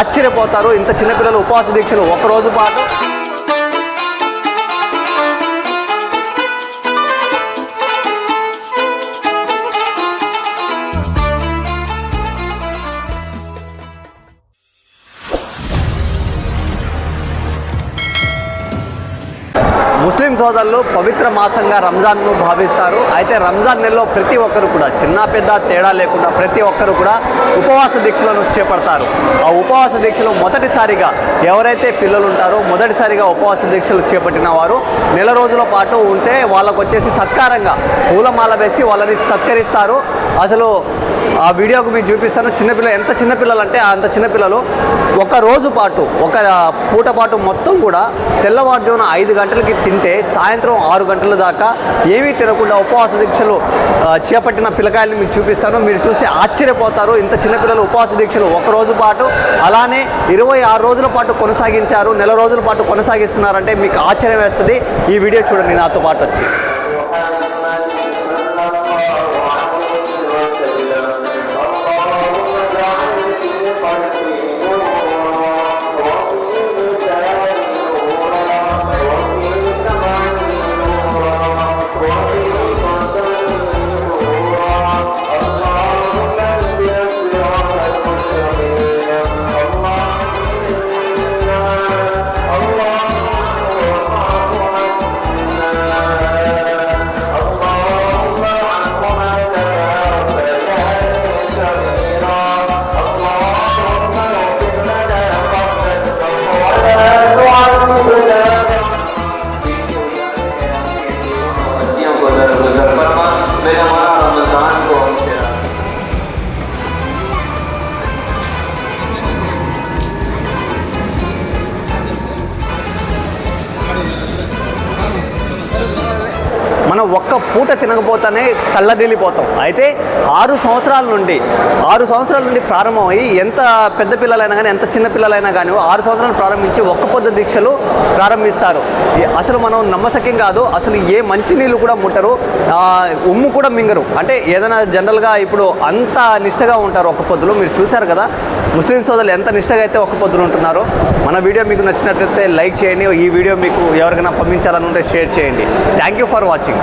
ఆశ్చర్యపోతారు. ఇంత చిన్నపిల్లలు ఉపవాస దీక్షలు ఒక రోజు పాటు. ముస్లిం సోదరులు పవిత్ర మాసంగా రంజాన్ను భావిస్తారు. అయితే రంజాన్ నెలలో ప్రతి ఒక్కరు కూడా చిన్న పెద్ద తేడా లేకుండా ప్రతి ఒక్కరు కూడా ఉపవాస దీక్షలను చేపడతారు. ఆ ఉపవాస దీక్షలు మొదటిసారిగా ఎవరైతే పిల్లలు ఉంటారో మొదటిసారిగా ఉపవాస దీక్షలు చేపట్టిన వారు నెల రోజుల పాటు ఉంటే వాళ్ళకు వచ్చేసి సత్కారంగా పూలమాల వేసి వాళ్ళని సత్కరిస్తారు. అసలు ఆ వీడియోకు మీకు చూపిస్తాను. చిన్నపిల్లలు ఎంత చిన్నపిల్లలు అంటే అంత చిన్నపిల్లలు. ఒక రోజు పాటు ఒక పూట పాటు మొత్తం కూడా తెల్లవారుజామున ఐదు గంటలకి తింటే సాయంత్రం ఆరు గంటల దాకా ఏమీ తినకుండా ఉపవాస దీక్షలు చేపట్టిన పిల్లకాయలను మీకు చూపిస్తాను. మీరు చూస్తే ఆశ్చర్యపోతారు. ఇంత చిన్నపిల్లలు ఉపవాస దీక్షలు ఒక రోజు పాటు అలానే ఇరవై ఆరు రోజుల పాటు కొనసాగించారు. నెల రోజుల పాటు కొనసాగిస్తున్నారంటే మీకు ఆశ్చర్యం వేస్తుంది. ఈ వీడియో చూడండి నాతో పాటు వచ్చి. मेरे మనం ఒక్క పూట తినకపోతేనే తల్లడిల్లిపోతాం అయితే ఆరు సంవత్సరాల నుండి ఆరు సంవత్సరాల నుండి ప్రారంభమై ఎంత పెద్ద పిల్లలైనా కానీ ఎంత చిన్న పిల్లలైనా కానీ ఆరు సంవత్సరాలు ప్రారంభించి ఒక్క పొద్దు దీక్షలు ప్రారంభిస్తారు. అసలు మనం నమ్మసక్యం కాదు అసలు ఏ మంచినీళ్ళు కూడా ముట్టరు ఉమ్ము కూడా మింగరు. అంటే ఏదైనా జనరల్గా ఇప్పుడు అంత నిష్టగా ఉంటారు ఒక్క పొద్దులు. మీరు చూశారు కదా ముస్లిం సోదరులు ఎంత నిష్టగా అయితే ఒక్క పొద్దులు ఉంటున్నారో. మన వీడియో మీకు నచ్చినట్లయితే లైక్ చేయండి ఈ వీడియో మీకు ఎవరికైనా పంపించాలనుంటే షేర్ చేయండి. Thank you for watching.